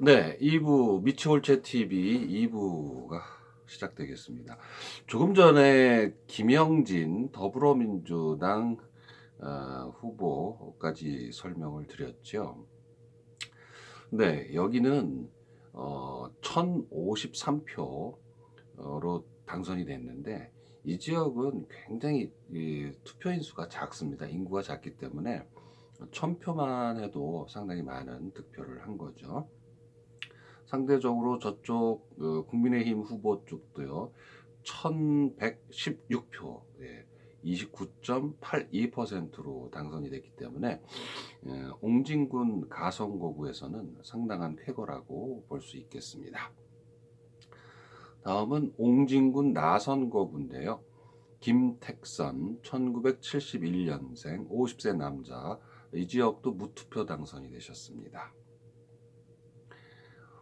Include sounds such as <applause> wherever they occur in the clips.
네, 2부 미치홀체 TV 2부가 시작되겠습니다. 조금 전에 김영진 더불어민주당 어, 후보까지 설명을 드렸죠. 네, 여기는 어, 1053표로 당선이 됐는데 이 지역은 굉장히 이 투표인 수가 작습니다. 인구가 작기 때문에 1000표만 해도 상당히 많은 득표를 한 거죠. 상대적으로 저쪽 어, 국민의힘 후보 쪽도요. 1116표, 예, 29.82%로 당선이 됐기 때문에 예, 옹진군 가성거구에서는 상당한 쾌거라고 볼 수 있겠습니다. 다음은 옹진군 나선거구인데요. 김택선 1971년생 50세 남자 이 지역도 무투표 당선이 되셨습니다.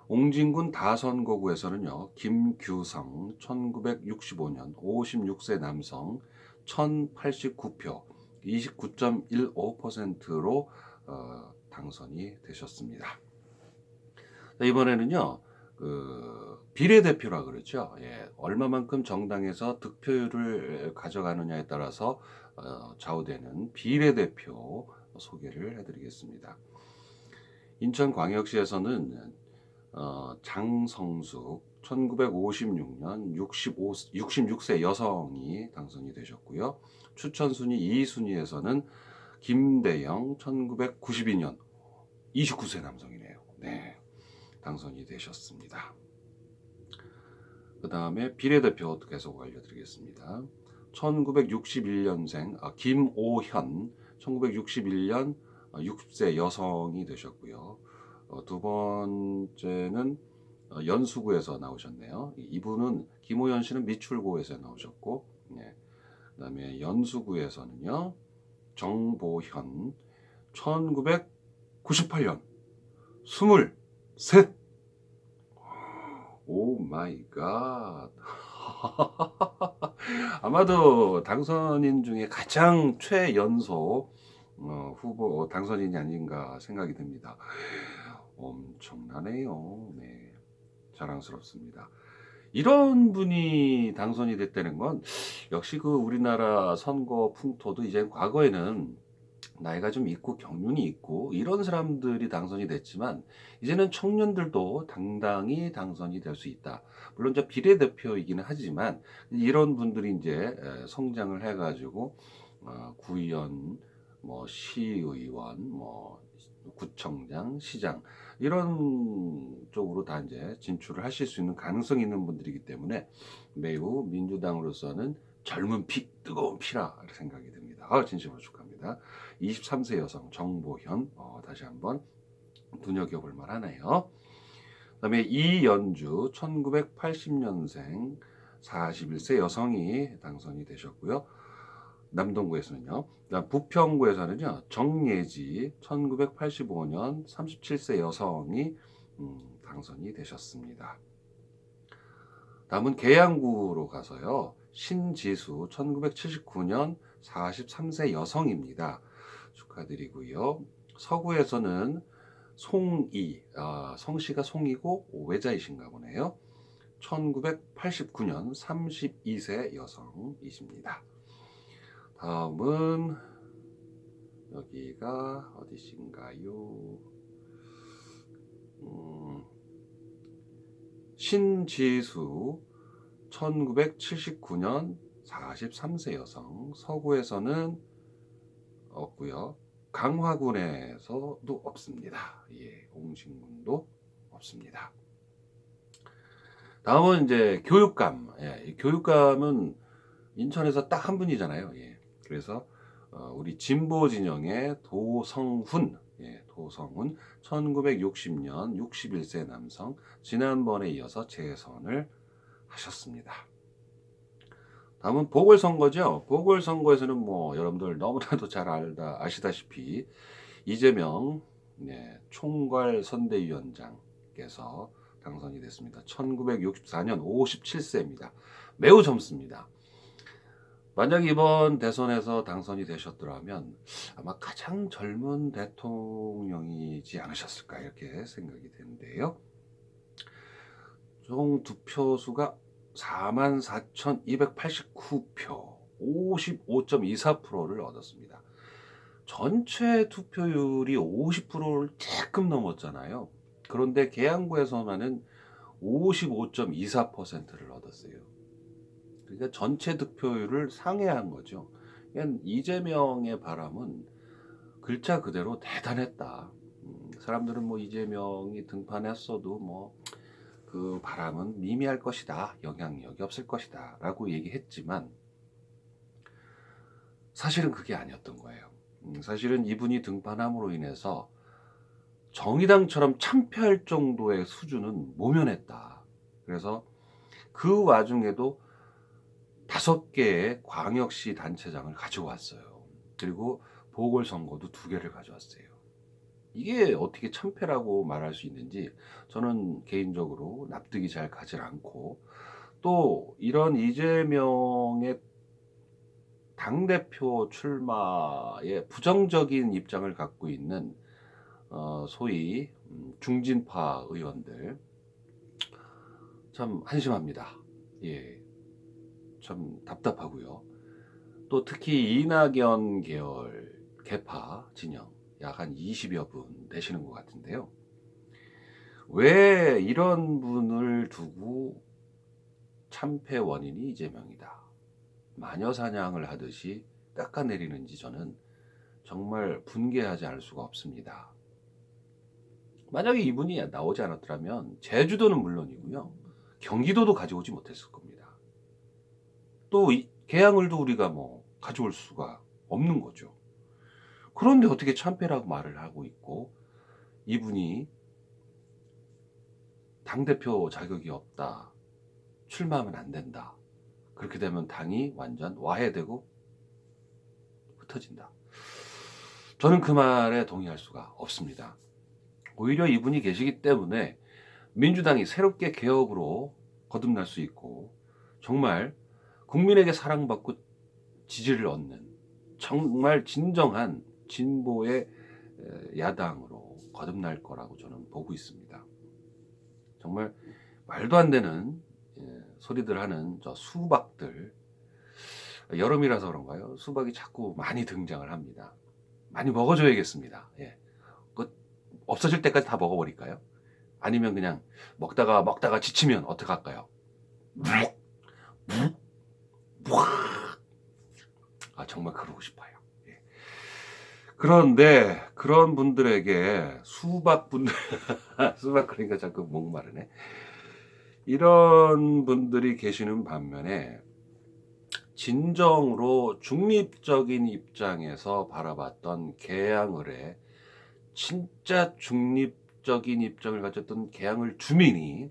옹진군 다선거구에서는요. 김규성 1965년 56세 남성 1089표 29.15%로 어, 당선이 되셨습니다. 이번에는요. 그 비례대표라 그러죠. 예, 얼마만큼 정당에서 득표율을 가져가느냐에 따라서 어, 좌우되는 비례대표 소개를 해드리겠습니다. 인천광역시에서는 어, 장성숙 1956년 65, 66세 여성이 당선이 되셨고요. 추천 순위 2순위에서는 김대영 1992년 29세 남성이네요. 네. 당선이 되셨습니다. 그 다음에 비례대표 계속 알려드리겠습니다. 1961년생 아, 김오현 1961년 60세 여성이 되셨고요. 어, 두 번째는 어, 연수구에서 나오셨네요. 이분은 김호연 씨는 미출고에서 나오셨고, 네. 그다음에 연수구에서는요 정보현 1998년 23. 오 마이 갓. 아마도 당선인 중에 가장 최연소 어, 후보 당선인이 아닌가 생각이 듭니다. 엄청나네요. 네. 자랑스럽습니다. 이런 분이 당선이 됐다는 건 역시 그 우리나라 선거 풍토도 이제 과거에는 나이가 좀 있고 경륜이 있고 이런 사람들이 당선이 됐지만 이제는 청년들도 당당히 당선이 될 수 있다. 물론 저 비례대표이기는 하지만 이런 분들이 이제 성장을 해가지고 어, 구의원, 뭐 시의원, 뭐 구청장, 시장 이런 쪽으로 다 이제 진출을 하실 수 있는 가능성이 있는 분들이기 때문에 매우 민주당으로서는 젊은 피, 뜨거운 피라 생각이 듭니다. 아, 진심으로 축하합니다. 23세 여성 정보현 어, 다시 한번 눈여겨볼 만하네요. 그다음에 이연주 1980년생 41세 여성이 당선이 되셨고요. 남동구에서는요. 부평구에서는요. 정예지 1985년 37세 여성이 음, 당선이 되셨습니다. 다음은 계양구로 가서요. 신지수 1979년 43세 여성입니다. 축하드리고요. 서구에서는 송이, 아, 성씨가 송이고 외자이신가 보네요. 1989년 32세 여성이십니다. 다음은 여기가 어디신가요? 음, 신지수 1979년 43세 여성 서구에서는 없고요. 강화군에서도 없습니다. 예, 옹진군도 없습니다. 다음은 이제 교육감. 예, 교육감은 인천에서 딱 한 분이잖아요. 예, 그래서 어, 우리 진보 진영의 도성훈, 예, 도성훈 1960년 61세 남성 지난번에 이어서 재선을 하셨습니다. 다음은 보궐선거죠. 보궐선거에서는 뭐 여러분들 너무나도 잘 알다 아시다시피 이재명 네, 총괄 선대위원장께서 당선이 됐습니다. 1964년 57세입니다. 매우 젊습니다. 만약 이번 대선에서 당선이 되셨더라면 아마 가장 젊은 대통령이지 않으셨을까 이렇게 생각이 되는데요. 총 득표수가 44,289표, 55.24%를 얻었습니다. 전체 투표율이 50%를 조금 넘었잖아요. 그런데 계양구에서만은 55.24%를 얻었어요. 그러니까 전체 득표율을 상회한 거죠. 그러니까 이재명의 바람은 글자 그대로 대단했다. 음, 사람들은 뭐 이재명이 등판했어도 뭐 그 바람은 미미할 것이다. 영향력이 없을 것이다. 라고 얘기했지만 사실은 그게 아니었던 거예요. 음, 사실은 이분이 등판함으로 인해서 정의당처럼 참패할 정도의 수준은 모면했다. 그래서 그 와중에도 다섯 개의 광역시 단체장을 가져왔어요. 그리고 보궐선거도 두 개를 가져왔어요. 이게 어떻게 참패라고 말할 수 있는지 저는 개인적으로 납득이 잘 가질 않고 또 이런 이재명의 당대표 출마에 부정적인 입장을 갖고 있는 어, 소위 음, 중진파 의원들 참 한심합니다. 예, 참 답답하고요. 또 특히 이낙연 계열 개파 진영 약 한 20여 분 되시는 것 같은데요. 왜 이런 분을 두고 참패 원인이 이재명이다. 마녀 사냥을 하듯이 깎아내리는지 저는 정말 분개하지 않을 수가 없습니다. 만약에 이분이 나오지 않았더라면 제주도는 물론이고요. 경기도도 가져오지 못했을 겁니다. 또 이- 계양을도 우리가 뭐 가져올 수가 없는 거죠. 그런데 어떻게 참패라고 말을 하고 있고 이분이 당대표 자격이 없다. 출마하면 안 된다. 그렇게 되면 당이 완전 와해되고 흩어진다. 저는 그 말에 동의할 수가 없습니다. 오히려 이분이 계시기 때문에 민주당이 새롭게 개혁으로 거듭날 수 있고 정말 국민에게 사랑받고 지지를 얻는 정말 진정한 진보의 에, 야당으로 거듭날 거라고 저는 보고 있습니다. 정말 말도 안 되는 예, 소리들 하는 저 수박들 여름이라서 그런가요? 수박이 자꾸 많이 등장을 합니다. 많이 먹어줘야겠습니다. 예. 그 없어질 때까지 다 먹어버릴까요? 아니면 그냥 먹다가 먹다가 지치면 어떡 할까요? 묵, 묵, 묵. 아 정말 그러고 싶어요. 예. 그런데 그런 분들에게 수박 분들 <laughs> 수박 그러니까 자꾸 목 마르네. 이런 분들이 계시는 반면에 진정으로 중립적인 입장에서 바라봤던 개항을의 진짜 중립적인 입장을 가졌던 개항을 주민이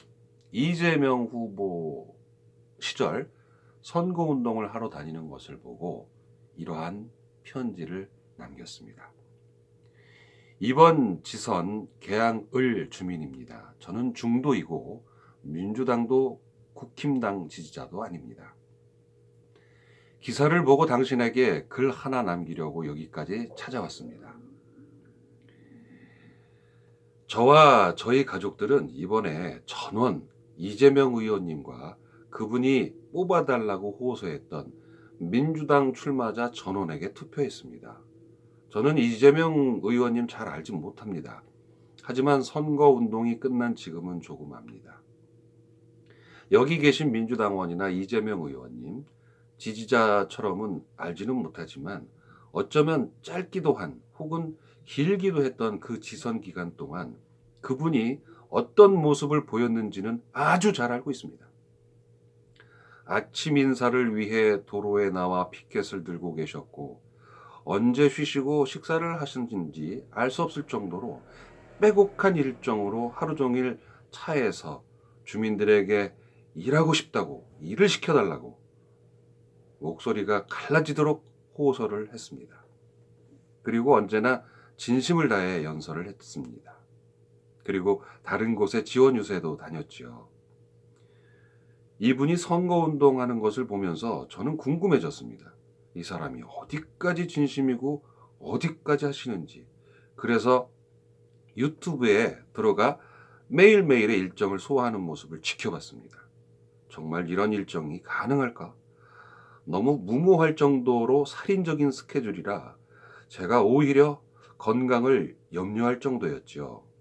이재명 후보 시절 선거 운동을 하러 다니는 것을 보고 이러한 편지를 남겼습니다. 이번 지선 개항을 주민입니다. 저는 중도이고 민주당도 국힘당 지지자도 아닙니다. 기사를 보고 당신에게 글 하나 남기려고 여기까지 찾아왔습니다. 저와 저희 가족들은 이번에 전원 이재명 의원님과 그분이 뽑아달라고 호소했던 민주당 출마자 전원에게 투표했습니다. 저는 이재명 의원님 잘 알지 못합니다. 하지만 선거 운동이 끝난 지금은 조금 압니다. 여기 계신 민주당원이나 이재명 의원님, 지지자처럼은 알지는 못하지만 어쩌면 짧기도 한 혹은 길기도 했던 그 지선 기간 동안 그분이 어떤 모습을 보였는지는 아주 잘 알고 있습니다. 아침 인사를 위해 도로에 나와 피켓을 들고 계셨고 언제 쉬시고 식사를 하셨는지 알 수 없을 정도로 빼곡한 일정으로 하루 종일 차에서 주민들에게 일하고 싶다고 일을 시켜달라고 목소리가 갈라지도록 호소를 했습니다. 그리고 언제나 진심을 다해 연설을 했습니다. 그리고 다른 곳에 지원 유세도 다녔지요. 이분이 선거운동 하는 것을 보면서 저는 궁금해졌습니다. 이 사람이 어디까지 진심이고 어디까지 하시는지. 그래서 유튜브에 들어가 매일매일의 일정을 소화하는 모습을 지켜봤습니다. 정말 이런 일정이 가능할까? 너무 무모할 정도로 살인적인 스케줄이라 제가 오히려 건강을 염려할 정도였죠. 하...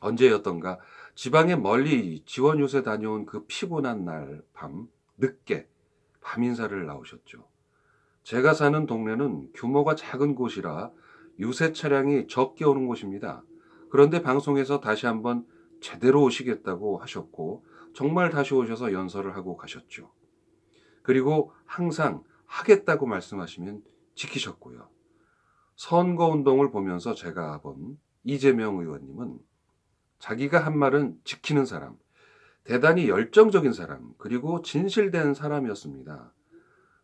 언제였던가 지방에 멀리 지원 요새 다녀온 그 피곤한 날 밤 늦게 밤 인사를 나오셨죠. 제가 사는 동네는 규모가 작은 곳이라 유세 차량이 적게 오는 곳입니다. 그런데 방송에서 다시 한번 제대로 오시겠다고 하셨고 정말 다시 오셔서 연설을 하고 가셨죠. 그리고 항상 하겠다고 말씀하시면 지키셨고요. 선거 운동을 보면서 제가 본 이재명 의원님은 자기가 한 말은 지키는 사람, 대단히 열정적인 사람, 그리고 진실된 사람이었습니다.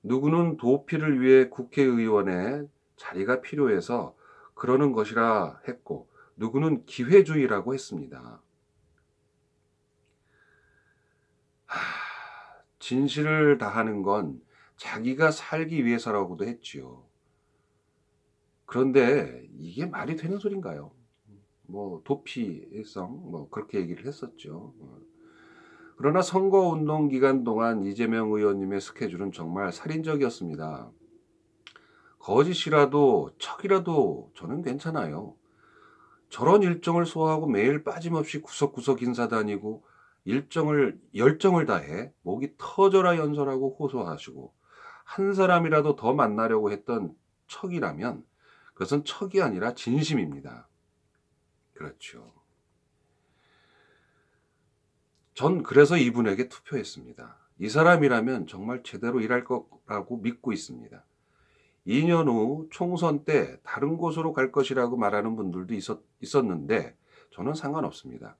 누구는 도피를 위해 국회의원의 자리가 필요해서 그러는 것이라 했고, 누구는 기회주의라고 했습니다. 하, 진실을 다하는 건 자기가 살기 위해서라고도 했지요. 그런데 이게 말이 되는 소린가요? 뭐 도피성 뭐 그렇게 얘기를 했었죠. 그러나 선거 운동 기간 동안 이재명 의원님의 스케줄은 정말 살인적이었습니다. 거짓이라도 척이라도 저는 괜찮아요. 저런 일정을 소화하고 매일 빠짐없이 구석구석 인사 다니고 일정을 열정을 다해 목이 터져라 연설하고 호소하시고 한 사람이라도 더 만나려고 했던 척이라면 그것은 척이 아니라 진심입니다. 그렇죠. 전 그래서 이분에게 투표했습니다. 이 사람이라면 정말 제대로 일할 거라고 믿고 있습니다. 2년 후 총선 때 다른 곳으로 갈 것이라고 말하는 분들도 있었, 있었는데 저는 상관없습니다.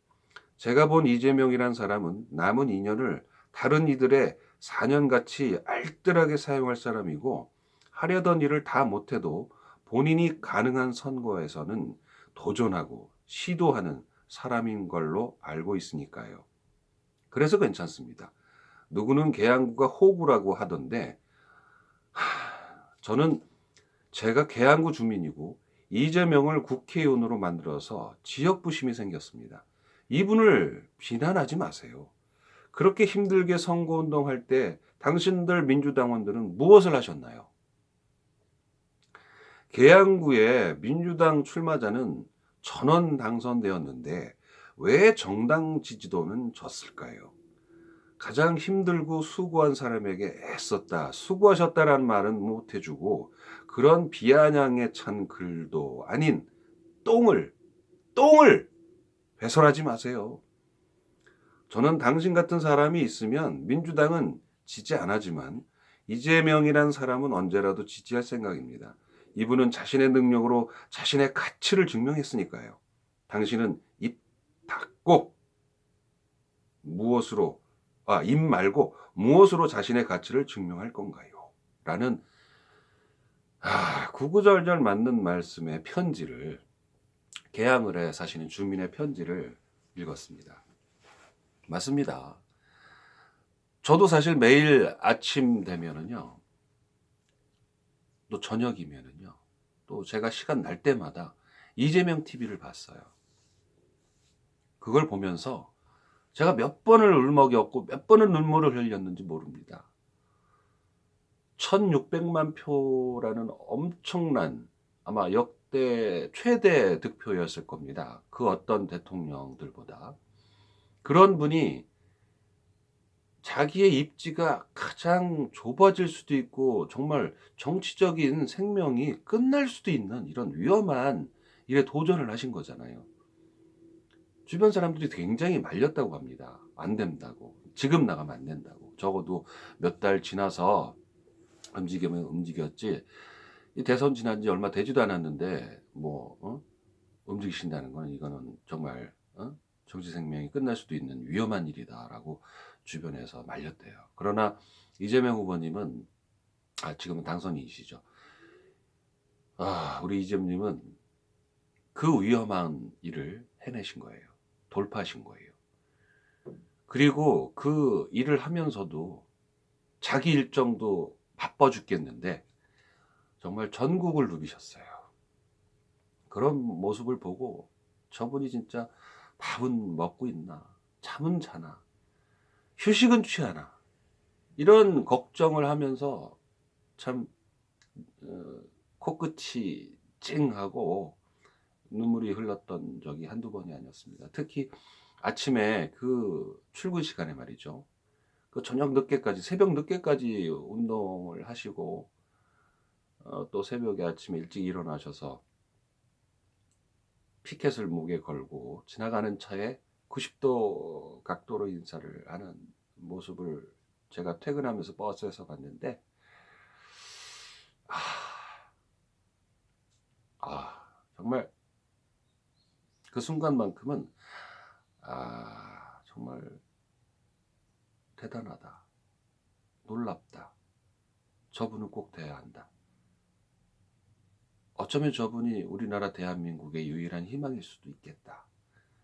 제가 본 이재명이란 사람은 남은 2년을 다른 이들의 4년 같이 알뜰하게 사용할 사람이고 하려던 일을 다 못해도 본인이 가능한 선거에서는 도전하고 시도하는 사람인 걸로 알고 있으니까요. 그래서 괜찮습니다. 누구는 계양구가 호구라고 하던데 하, 저는 제가 계양구 주민이고 이재명을 국회의원으로 만들어서 지역 부심이 생겼습니다. 이분을 비난하지 마세요. 그렇게 힘들게 선거운동 할 때 당신들 민주당원들은 무엇을 하셨나요? 계양구에 민주당 출마자는 전원 당선되었는데 왜 정당 지지도는 졌을까요? 가장 힘들고 수고한 사람에게 애썼다, 수고하셨다라는 말은 못 해주고 그런 비아냥에 찬 글도 아닌 똥을, 똥을 배설하지 마세요. 저는 당신 같은 사람이 있으면 민주당은 지지 안 하지만 이재명이란 사람은 언제라도 지지할 생각입니다. 이분은 자신의 능력으로 자신의 가치를 증명했으니까요. 당신은 입 닫고 무엇으로 아, 입 말고 무엇으로 자신의 가치를 증명할 건가요? 라는 아, 구구절절 맞는 말씀의 편지를 개항을 해 사시는 주민의 편지를 읽었습니다. 맞습니다. 저도 사실 매일 아침 되면은요. 또 저녁이면은요. 또 제가 시간 날 때마다 이재명 TV를 봤어요. 그걸 보면서 제가 몇 번을 울먹였고 몇 번을 눈물을 흘렸는지 모릅니다. 1600만 표라는 엄청난 아마 역대 최대 득표였을 겁니다. 그 어떤 대통령들보다. 그런 분이 자기의 입지가 가장 좁아질 수도 있고 정말 정치적인 생명이 끝날 수도 있는 이런 위험한 일에 도전을 하신 거잖아요. 주변 사람들이 굉장히 말렸다고 합니다. 안 된다고. 지금 나가면 안 된다고. 적어도 몇 달 지나서 움직이면 움직였지. 이 대선 지난 지 얼마 되지도 않았는데 뭐 어? 움직이신다는 건 이거는 정말 어? 정치 생명이 끝날 수도 있는 위험한 일이다라고 주변에서 말렸대요. 그러나 이재명 후보님은 아, 지금은 당선인이시죠. 아, 우리 이재명님은 그 위험한 일을 해내신 거예요. 돌파하신 거예요. 그리고 그 일을 하면서도 자기 일정도 바빠 죽겠는데 정말 전국을 누비셨어요. 그런 모습을 보고 저분이 진짜 밥은 먹고 있나, 잠은 자나, 휴식은 취하나, 이런 걱정을 하면서 참, 어, 코끝이 찡하고 눈물이 흘렀던 적이 한두 번이 아니었습니다. 특히 아침에 그 출근 시간에 말이죠. 그 저녁 늦게까지, 새벽 늦게까지 운동을 하시고, 어, 또 새벽에 아침에 일찍 일어나셔서 피켓을 목에 걸고 지나가는 차에 90도 각도로 인사를 하는 모습을 제가 퇴근하면서 버스에서 봤는데, 아, 아, 정말 그 순간만큼은, 아, 정말 대단하다. 놀랍다. 저분은 꼭 돼야 한다. 어쩌면 저분이 우리나라 대한민국의 유일한 희망일 수도 있겠다.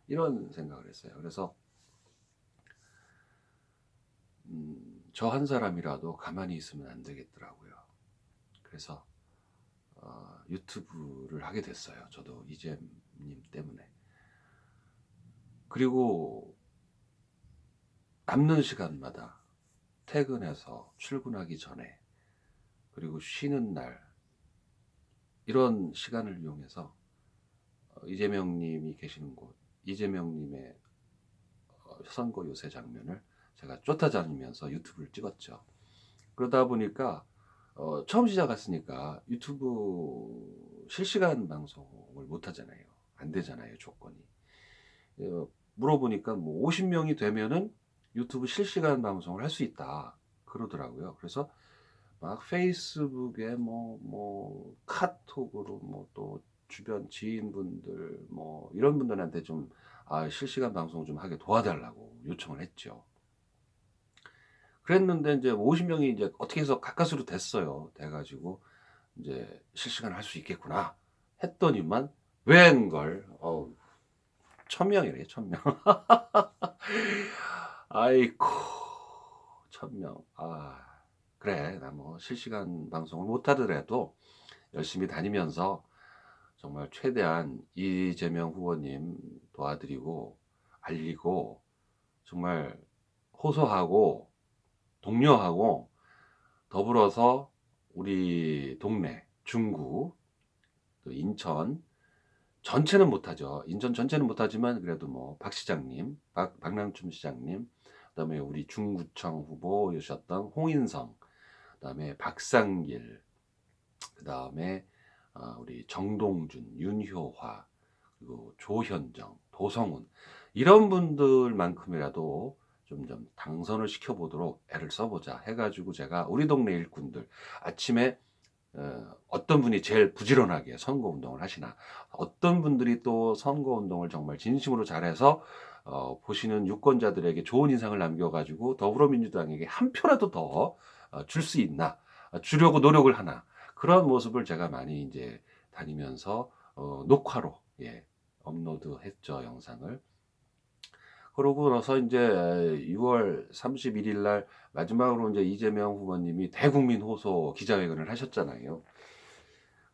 이런 생각을 했어요. 그래서 음, 저 한 사람이라도 가만히 있으면 안 되겠더라고요. 그래서 어, 유튜브를 하게 됐어요. 저도 이재님 때문에. 그리고 남는 시간마다 퇴근해서 출근하기 전에 그리고 쉬는 날 이런 시간을 이용해서 어, 이재명 님이 계시는 곳 이재명님의 어, 선거 요새 장면을 제가 쫓아다니면서 유튜브를 찍었죠. 그러다 보니까 어, 처음 시작했으니까 유튜브 실시간 방송을 못 하잖아요. 안 되잖아요, 조건이. 어, 물어보니까 뭐 50명이 되면은 유튜브 실시간 방송을 할 수 있다. 그러더라고요. 그래서 막 페이스북에 뭐, 뭐, 카톡으로 뭐 또 주변 지인분들 뭐 이런 분들한테 좀 아, 실시간 방송 좀 하게 도와달라고 요청을 했죠. 그랬는데 이제 50명이 이제 어떻게 해서 가까스로 됐어요. 돼가지고 이제 실시간 할 수 있겠구나 했더니만 웬걸 어우 천명이래 천명 <laughs> 아이고 천명 아 그래 나 뭐 실시간 방송을 못하더라도 열심히 다니면서 정말 최대한 이재명 후보님 도와드리고 알리고 정말 호소하고 독려하고 더불어서 우리 동네 중구 또 인천 전체는 못하죠. 인천 전체는 못하지만 그래도 뭐 박 시장님, 박, 박남춘 시장님, 그다음에 우리 중구청 후보이셨던 홍인성, 그다음에 박상길, 그다음에 어, 우리 정동준, 윤효화, 그리고 조현정, 도성훈 이런 분들만큼이라도 좀, 좀 당선을 시켜보도록 애를 써보자 해가지고 제가 우리 동네 일꾼들 아침에 어, 어떤 분이 제일 부지런하게 선거 운동을 하시나 어떤 분들이 또 선거 운동을 정말 진심으로 잘해서 어, 보시는 유권자들에게 좋은 인상을 남겨가지고 더불어민주당에게 한 표라도 더 줄수 있나 어, 주려고 노력을 하나 그런 모습을 제가 많이 이제 다니면서 어, 녹화로 예, 업로드했죠 영상을. 그러고 나서 이제 6월 31일 날 마지막으로 이제 이재명 후보님이 대국민 호소 기자회견을 하셨잖아요.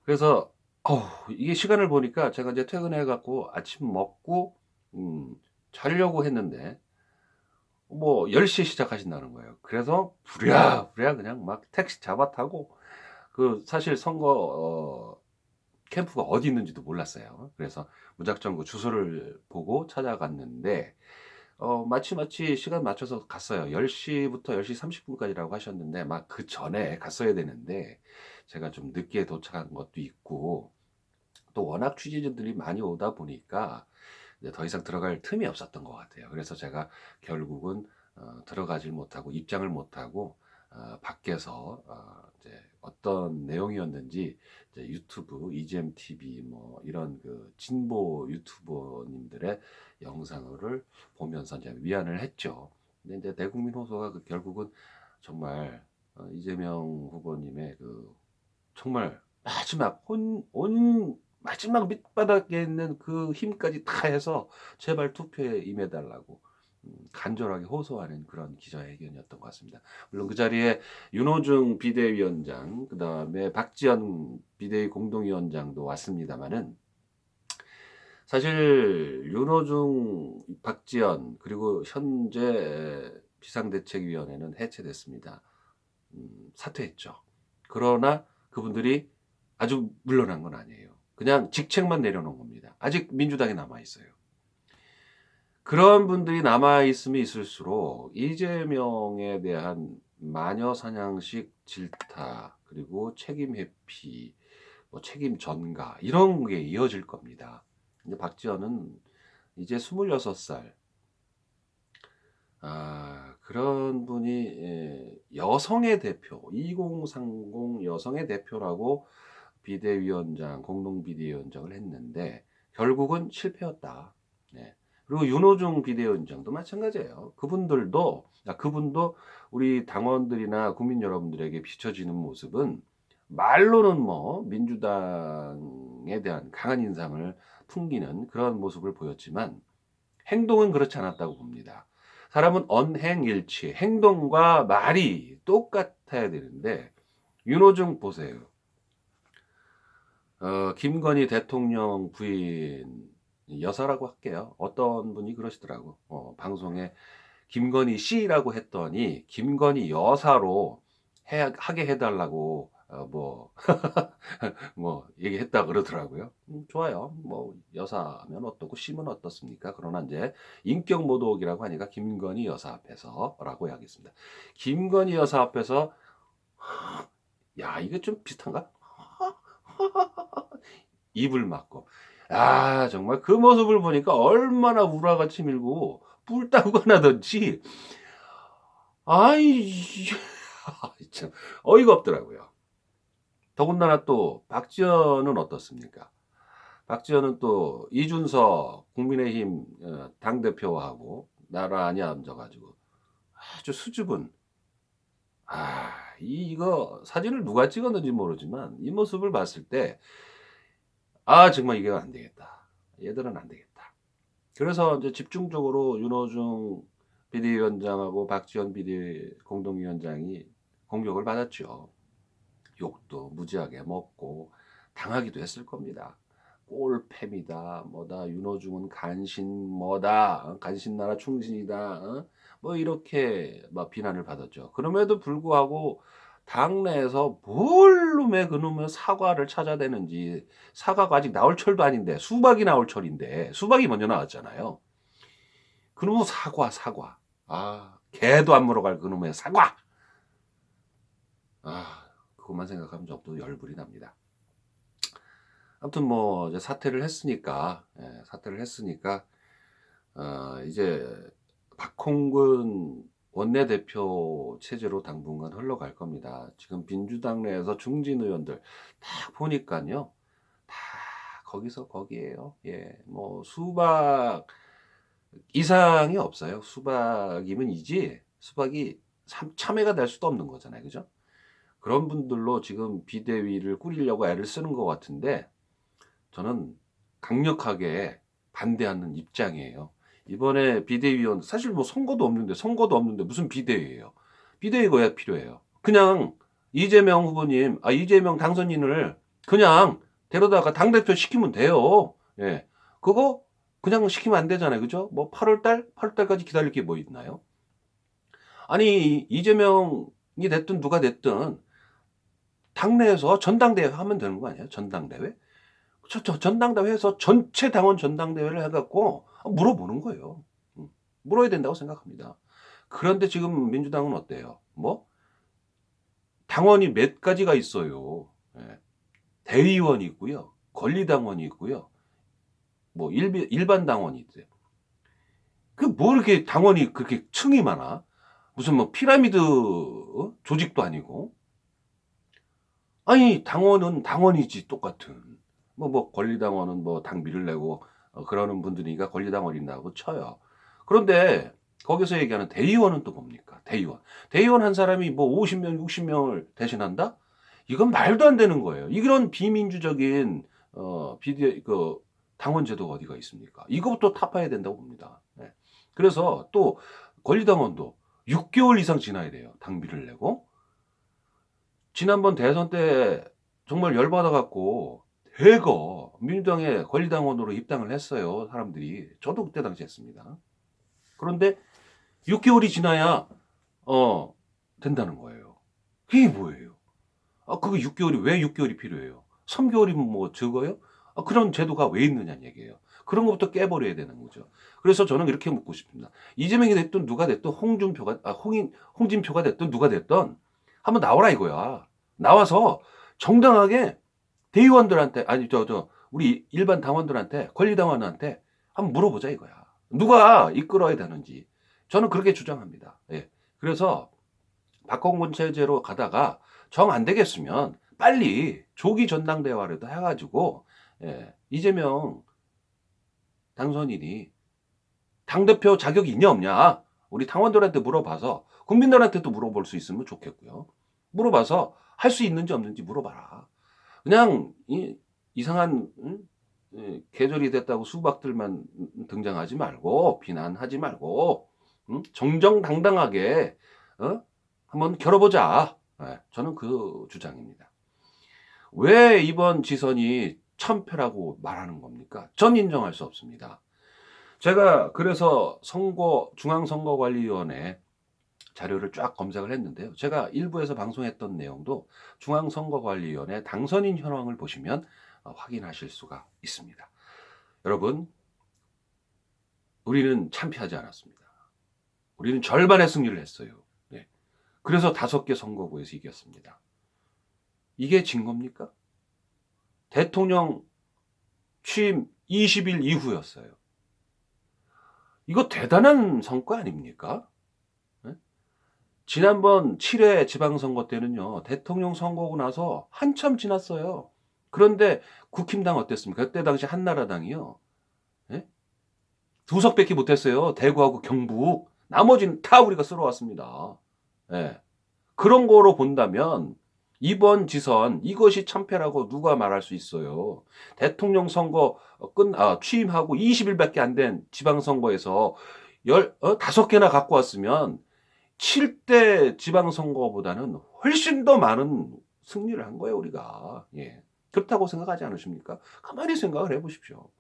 그래서 어우, 이게 시간을 보니까 제가 이제 퇴근해 갖고 아침 먹고 음, 자려고 했는데 뭐 10시에 시작하신다는 거예요. 그래서 부랴부랴 그냥 막 택시 잡아 타고 그 사실 선거 어, 캠프가 어디 있는지도 몰랐어요. 그래서 무작정 그 주소를 보고 찾아갔는데 어, 마치 마치 시간 맞춰서 갔어요. 10시부터 10시 30분까지라고 하셨는데 막 그 전에 갔어야 되는데 제가 좀 늦게 도착한 것도 있고 또 워낙 취재진들이 많이 오다 보니까 이제 더 이상 들어갈 틈이 없었던 것 같아요. 그래서 제가 결국은 어, 들어가질 못하고 입장을 못하고 어, 밖에서 어, 이제 어떤 내용이었는지 이제 유튜브 이잼 TV 뭐 이런 그 진보 유튜버님들의 영상을 보면서 이제 위안을 했죠. 근데 이제 대국민 호소가 그 결국은 정말 어, 이재명 후보님의 그 정말 마지막 온, 온 마지막 밑바닥에 있는 그 힘까지 다 해서 제발 투표에 임해달라고 음, 간절하게 호소하는 그런 기자회견이었던 것 같습니다. 물론 그 자리에 윤호중 비대위원장, 그 다음에 박지원 비대위 공동위원장도 왔습니다만은 사실 윤호중, 박지원 그리고 현재 비상대책위원회는 해체됐습니다. 음, 사퇴했죠. 그러나 그분들이 아주 물러난 건 아니에요. 그냥 직책만 내려놓은 겁니다. 아직 민주당에 남아 있어요. 그런 분들이 남아 있으면 있을수록 이재명에 대한 마녀 사냥식 질타 그리고 책임 회피, 뭐 책임 전가 이런 게 이어질 겁니다. 근데 박지원은 이제 26살. 아, 그런 분이 예, 여성의 대표, 2030 여성의 대표라고 비대위원장, 공동비대위원장을 했는데 결국은 실패였다. 네. 그리고 윤호중 비대위원장도 마찬가지예요. 그분들도 아, 그분도 우리 당원들이나 국민 여러분들에게 비춰지는 모습은 말로는 뭐 민주당에 대한 강한 인상을 풍기는 그런 모습을 보였지만 행동은 그렇지 않았다고 봅니다. 사람은 언행일치, 행동과 말이 똑같아야 되는데 윤호중 보세요. 어, 김건희 대통령 부인 여사라고 할게요. 어떤 분이 그러시더라고. 어, 방송에 김건희 씨라고 했더니 김건희 여사로 해, 하게 해달라고 어, 뭐, <laughs> 뭐, 얘기했다 그러더라고요. 음, 좋아요. 뭐, 여사면 어떻고, 씨면 어떻습니까? 그러나 이제, 인격 모독이라고 하니까 김건희 여사 앞에서 라고 해야겠습니다. 김건희 여사 앞에서, 야, 이게 좀 비슷한가? <laughs> 입을 막고. 아, 정말 그 모습을 보니까 얼마나 우라같이 밀고, 뿔따구가 <laughs> 나던지, 아이, <laughs> 참, 어이가 없더라고요. 더군다나 또 박지원은 어떻습니까? 박지원은 또 이준석 국민의힘 어, 당대표하고 나란히 앉아가지고 아주 수줍은 아 이- 이거 사진을 누가 찍었는지 모르지만 이 모습을 봤을 때 아 정말 이게 안 되겠다 얘들은 안 되겠다 그래서 이제 집중적으로 윤호중 비대위원장하고 박지원 비대 공동위원장이 공격을 받았죠. 욕도 무지하게 먹고 당하기도 했을 겁니다. 꼴팸이다, 뭐다, 윤호중은 간신 뭐다, 어? 간신 나라 충신이다, 어? 뭐 이렇게 막 비난을 받았죠. 그럼에도 불구하고 당내에서 뭘 놈의 그놈의 사과를 찾아대는지 사과가 아직 나올 철도 아닌데 수박이 나올 철인데 수박이 먼저 나왔잖아요. 그놈의 사과 사과 아 개도 안 물어갈 그놈의 사과 아 그것만 생각하면 저도 열불이 납니다. 아무튼 뭐 이제 사퇴를 했으니까 예, 사퇴를 했으니까 어, 이제 박홍근 원내대표 체제로 당분간 흘러갈 겁니다. 지금 민주당 내에서 중진 의원들 다 보니까요. 다 거기서 거기에요. 예, 뭐 수박 이상이 없어요. 수박이면 이지 수박이 참- 참외가 될 수도 없는 거잖아요. 그죠? 그런 분들로 지금 비대위를 꾸리려고 애를 쓰는 것 같은데 저는 강력하게 반대하는 입장이에요. 이번에 비대위원 사실 뭐 선거도 없는데 선거도 없는데 무슨 비대위예요? 비대위가 왜 필요해요? 그냥 이재명 후보님, 아 이재명 당선인을 그냥 데려다가 당 대표 시키면 돼요. 예, 그거 그냥 시키면 안 되잖아요, 그죠? 뭐 8월달, 8월달까지 기다릴 게 뭐 있나요? 아니 이재명이 됐든 누가 됐든 당내에서 전당대회 하면 되는 거 아니에요? 전당대회? 저, 저 전당대회에서 전체 당원 전당대회를 해갖고 물어보는 거예요. 음, 물어야 된다고 생각합니다. 그런데 지금 민주당은 어때요? 뭐 당원이 몇 가지가 있어요. 예. 대의원이 있고요, 권리당원이 있고요, 뭐 일반 당원이 있어요. 그뭐 이렇게 당원이 그렇게 층이 많아? 무슨 뭐 피라미드 어? 조직도 아니고. 아니 당원은 당원이지 똑같은. 뭐뭐 권리당원은 뭐 당비를 내고 어, 그러는 분들이니까 권리당원이라고 쳐요. 그런데 거기서 얘기하는 대의원은 또 뭡니까? 대의원. 대의원 한 사람이 뭐 50명, 60명을 대신한다? 이건 말도 안 되는 거예요. 이런 비민주적인 어, 비디오 그 당원 제도가 어디가 있습니까? 이거부터 타파해야 된다고 봅니다. 네. 그래서 또 권리당원도 6개월 이상 지나야 돼요. 당비를 내고. 지난번 대선 때 정말 열받아 갖고 대거 민주당의 권리당원으로 입당을 했어요. 사람들이. 저도 그때 당시 했습니다. 그런데 6개월이 지나야 어 된다는 거예요. 그게 뭐예요? 아, 그거 6개월이 왜 6개월이 필요해요? 3개월이면 뭐 적어요? 아, 그런 제도가 왜 있느냐는 얘기예요. 그런 것부터 깨버려야 되는 거죠. 그래서 저는 이렇게 묻고 싶습니다. 이재명이 됐든 누가 됐든 홍준표가 아 홍인 홍진표가 됐든 누가 됐든 한번 나오라 이거야. 나와서 정당하게 대의원들한테 아니 저저 우리 일반 당원들한테 권리당원한테 한번 물어보자 이거야. 누가 이끌어야 되는지 저는 그렇게 주장합니다. 예. 그래서 박홍근 체제로 가다가 정 안 되겠으면 빨리 조기 전당대화라도 해가지고 예, 이재명 당선인이 당대표 자격이 있냐 없냐 우리 당원들한테 물어봐서 국민들한테도 물어볼 수 있으면 좋겠고요. 물어봐서 할 수 있는지 없는지 물어봐라. 그냥 이, 이상한 응? 예, 계절이 됐다고 수박들만 등장하지 말고 비난하지 말고 응? 정정당당하게 어? 한번 겨뤄보자. 예, 저는 그 주장입니다. 왜 이번 지선이 참패라고 말하는 겁니까? 전 인정할 수 없습니다. 제가 그래서 선거 중앙선거관리위원회 자료를 쫙 검색을 했는데요. 제가 일부에서 방송했던 내용도 중앙선거관리위원회 당선인 현황을 보시면 어, 확인하실 수가 있습니다. 여러분, 우리는 참패하지 않았습니다. 우리는 절반의 승리를 했어요. 네. 그래서 다섯 개 선거구에서 이겼습니다. 이게 진 겁니까? 대통령 취임 20일 이후였어요. 이거 대단한 성과 아닙니까? 네? 지난번 7회 지방선거 때는요, 대통령 선거고 나서 한참 지났어요. 그런데 국힘당 어땠습니까? 그때 당시 한나라당이요. 네? 두 석밖에 못했어요. 대구하고 경북. 나머지는 다 우리가 쓸어왔습니다. 네. 그런 거로 본다면 이번 지선 이것이 참패라고 누가 말할 수 있어요. 대통령 선거 끝 아, 취임하고 20일밖에 안 된 지방선거에서 열 어, 다섯 개나 갖고 왔으면 7대 지방선거보다는 훨씬 더 많은 승리를 한 거예요, 우리가. 예. 그렇다고 생각하지 않으십니까? 가만히 생각을 해 보십시오.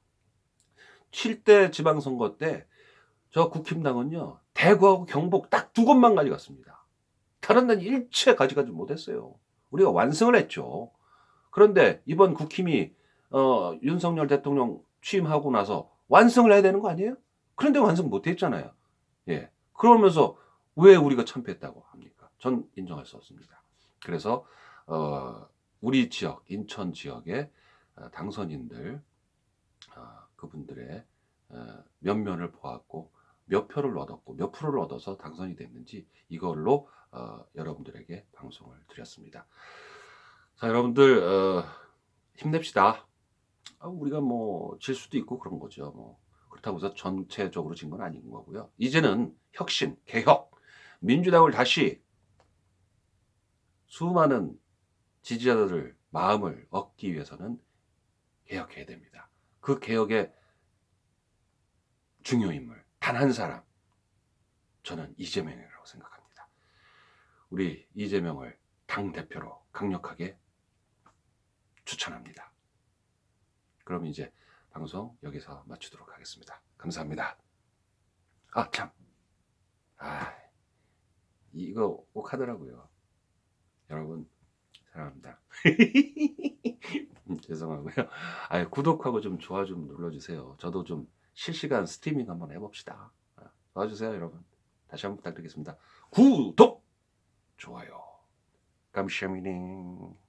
7대 지방선거 때 저 국힘당은요, 대구하고 경북 딱 두 곳만 가져갔습니다. 다른 데는 일체 가져가지 못했어요. 우리가 완승을 했죠. 그런데 이번 국힘이 어, 윤석열 대통령 취임하고 나서 완승을 해야 되는 거 아니에요? 그런데 완승 못 했잖아요. 예. 그러면서 왜 우리가 참패했다고 합니까? 전 인정할 수 없습니다. 그래서 어, 우리 지역, 인천 지역의 어, 당선인들 어, 그분들의 어, 면면을 보았고 몇 표를 얻었고 몇 프로를 얻어서 당선이 됐는지 이걸로 어, 여러분들에게 방송을 드렸습니다. 자, 여러분들 어, 힘냅시다. 아, 우리가 뭐 질 수도 있고 그런 거죠. 뭐 그렇다고 해서 전체적으로 진 건 아닌 거고요. 이제는 혁신, 개혁, 민주당을 다시 수많은 지지자들을 마음을 얻기 위해서는 개혁해야 됩니다. 그 개혁의 중요 인물 단 한 사람 저는 이재명이라고 생각합니다. 우리 이재명을 당 대표로 강력하게 추천합니다. 그럼 이제 방송 여기서 마치도록 하겠습니다. 감사합니다. 아 참, 아 이거 꼭 하더라고요. 여러분 사랑합니다. 음, <laughs> 죄송하고요. 아 구독하고 좀 좋아 좀 눌러주세요. 저도 좀 실시간 스트리밍 한번 해봅시다. 아, 도와주세요, 여러분. 다시 한번 부탁드리겠습니다. 구독, 좋아요. 감사합니다.